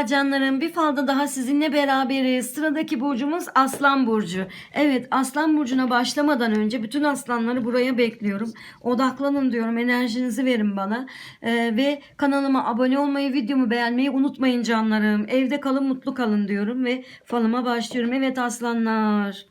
Merhaba canlarım. Bir falda daha sizinle beraberiz. Sıradaki burcumuz Aslan Burcu. Evet Aslan Burcu'na başlamadan önce bütün aslanları buraya bekliyorum. Odaklanın diyorum. Enerjinizi verin bana. Ee, ve kanalıma abone olmayı, videomu beğenmeyi unutmayın canlarım. Evde kalın, mutlu kalın diyorum ve falıma başlıyorum. Evet aslanlar.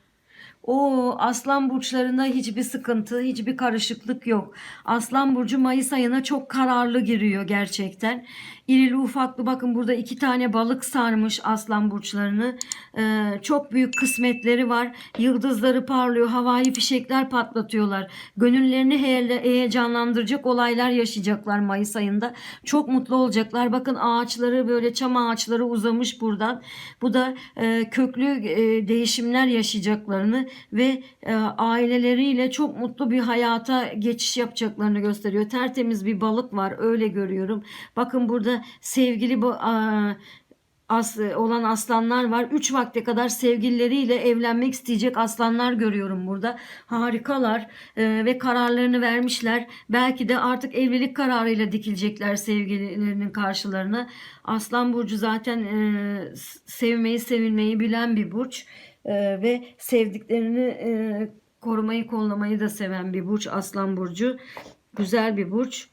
O aslan burçlarında hiçbir sıkıntı, hiçbir karışıklık yok. Aslan burcu Mayıs ayına çok kararlı giriyor gerçekten. İrili ufaklı bakın burada iki tane balık sarmış aslan burçlarını. Ee, çok büyük kısmetleri var. Yıldızları parlıyor, havai fişekler patlatıyorlar. Gönüllerini heye- heyecanlandıracak olaylar yaşayacaklar Mayıs ayında. Çok mutlu olacaklar. Bakın ağaçları böyle çam ağaçları uzamış buradan. Bu da e, köklü e, değişimler yaşayacaklarını ve e, aileleriyle çok mutlu bir hayata geçiş yapacaklarını gösteriyor. Tertemiz bir balık var öyle görüyorum. Bakın burada sevgili bu as, olan aslanlar var. 3 vakte kadar sevgilileriyle evlenmek isteyecek aslanlar görüyorum burada. Harikalar e, ve kararlarını vermişler. Belki de artık evlilik kararıyla dikilecekler sevgililerinin karşılarına. Aslan burcu zaten e, sevmeyi sevilmeyi bilen bir burç E, ve sevdiklerini e, korumayı kollamayı da seven bir burç Aslan burcu. Güzel bir burç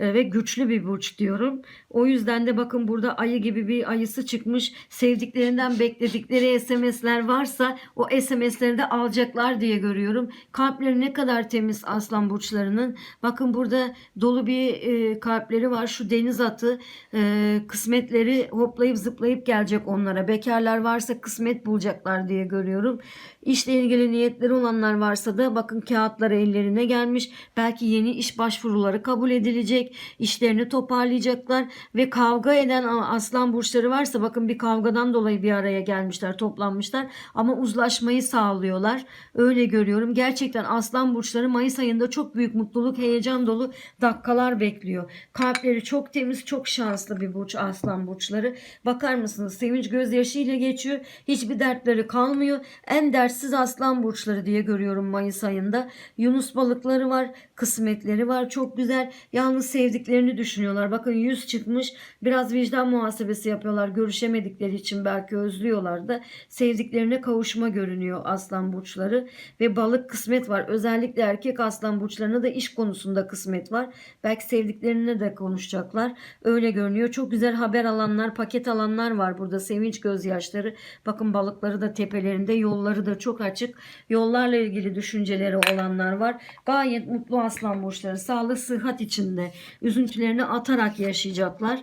ve güçlü bir burç diyorum. O yüzden de bakın burada ayı gibi bir ayısı çıkmış. Sevdiklerinden bekledikleri SMS'ler varsa o SMS'leri de alacaklar diye görüyorum. Kalpleri ne kadar temiz aslan burçlarının. Bakın burada dolu bir e, kalpleri var. Şu deniz atı e, kısmetleri hoplayıp zıplayıp gelecek onlara. Bekarlar varsa kısmet bulacaklar diye görüyorum. İşle ilgili niyetleri olanlar varsa da bakın kağıtları ellerine gelmiş. Belki yeni iş başvuruları kabul edilecek. İşlerini toparlayacaklar ve kavga eden aslan burçları varsa bakın bir kavgadan dolayı bir araya gelmişler, toplanmışlar ama uzlaşmayı sağlıyorlar. Öyle görüyorum. Gerçekten aslan burçları Mayıs ayında çok büyük mutluluk, heyecan dolu dakikalar bekliyor. Kalpleri çok temiz, çok şanslı bir burç aslan burçları. Bakar mısınız? Sevinç gözyaşıyla geçiyor. Hiçbir dertleri kalmıyor. En dertsiz aslan burçları diye görüyorum Mayıs ayında. Yunus balıkları var, kısmetleri var. Çok güzel. Yalnız sevdiklerini düşünüyorlar. Bakın yüz çıkmış. Biraz vicdan muhasebesi yapıyorlar. Görüşemedikleri için belki özlüyorlar da. Sevdiklerine kavuşma görünüyor aslan burçları. Ve balık kısmet var. Özellikle erkek aslan burçlarına da iş konusunda kısmet var. Belki sevdiklerine de konuşacaklar. Öyle görünüyor. Çok güzel haber alanlar, paket alanlar var burada. Sevinç gözyaşları. Bakın balıkları da tepelerinde. Yolları da çok açık. Yollarla ilgili düşünceleri olanlar var. Gayet mutlu aslan burçları. Sağlık, sıhhat içinde. Üzüntülerini atarak yaşayacaklar.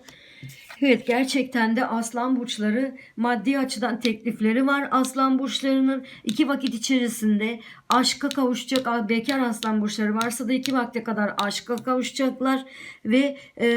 Evet gerçekten de aslan burçları maddi açıdan teklifleri var. Aslan burçlarının iki vakit içerisinde aşka kavuşacak bekar aslan burçları varsa da iki vakte kadar aşka kavuşacaklar. Ve e,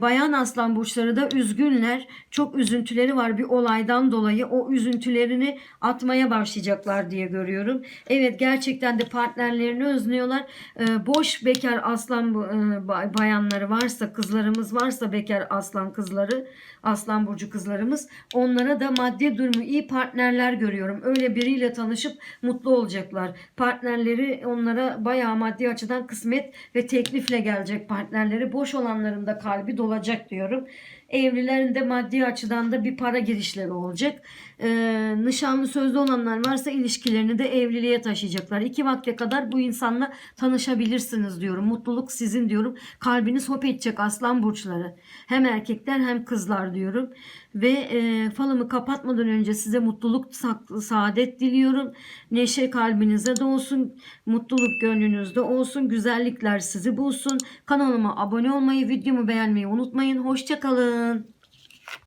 bayan aslan burçları da üzgünler. Çok üzüntüleri var bir olaydan dolayı. O üzüntülerini atmaya başlayacaklar diye görüyorum. Evet gerçekten de partnerlerini özlüyorlar. E, boş bekar aslan e, bay- bayanları varsa kızlarımız varsa bekar aslan kızları Aslan burcu kızlarımız onlara da maddi durumu iyi partnerler görüyorum. Öyle biriyle tanışıp mutlu olacaklar. Partnerleri onlara bayağı maddi açıdan kısmet ve teklifle gelecek partnerleri. Boş olanların da kalbi dolacak diyorum. Evlilerin de maddi açıdan da bir para girişleri olacak. Ee, nişanlı sözlü olanlar varsa ilişkilerini de evliliğe taşıyacaklar. İki vakte kadar bu insanla tanışabilirsiniz diyorum. Mutluluk sizin diyorum. Kalbiniz hop edecek aslan burçları. Hem erkekler hem kızlar diyorum. Ve e, falımı kapatmadan önce size mutluluk, sa- saadet diliyorum. Neşe kalbinize de olsun. Mutluluk gönlünüzde olsun. Güzellikler sizi bulsun. Kanalıma abone olmayı, videomu beğenmeyi unutmayın. Hoşçakalın.